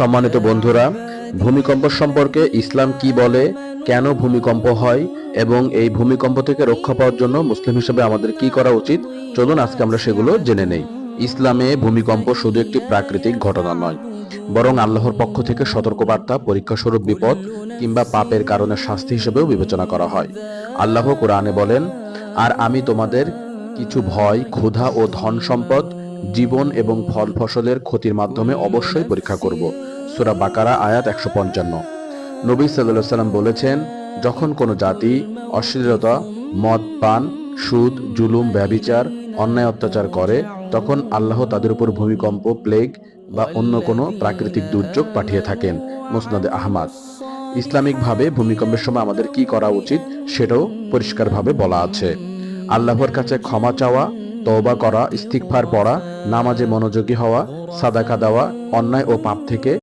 সম্মানিত বন্ধুরা, ভূমিকম্প সম্পর্কে ইসলাম কি বলে, কেন ভূমিকম্প হয়, এবং এই ভূমিকম্প থেকে রক্ষা পাওয়ার জন্য মুসলিম হিসেবে আমাদের কি করা উচিত, চলুন আজকে আমরা সেগুলো জেনে নেই। ইসলামে ভূমিকম্প শুধু একটি প্রাকৃতিক ঘটনা নয়, বরং আল্লাহর পক্ষ থেকে সতর্কবার্তা, পরীক্ষাস্বরূপ বিপদ, কিংবা পাপের কারণে শাস্তি হিসেবেও বিবেচনা করা হয়। আল্লাহ কোরআনে বলেন, আর আমি তোমাদের কিছু ভয়, ক্ষুধা ও ধন সম্পদ জীবন এবং ফল ফসলের ক্ষতির মাধ্যমে অবশ্যই পরীক্ষা করব। সুরা বাকারা আয়াত একশো পঞ্চান্ন। নবী সাল্লাহ সাল্লাম বলেছেন যখন কোনো জাতি অশ্লীলতা মদ পান সুদ জুলুম ব্যভিচার অন্যায় অত্যাচার করে তখন আল্লাহ তাদের উপর ভূমিকম্প প্লেগ বা অন্য কোনো প্রাকৃতিক দুর্যোগ পাঠিয়ে থাকেন। মুসনাদে আহমাদ। ইসলামিকভাবে ভূমিকম্পের সময় আমাদের কি করা উচিত সেটাও পরিষ্কারভাবে বলা আছে। আল্লাহর কাছে ক্ষমা চাওয়া তওবা করা ইস্তিকফার পড়া নামাজে মনোযোগী হওয়া সাদাকা দেওয়া অন্যায় ও পাপ থেকে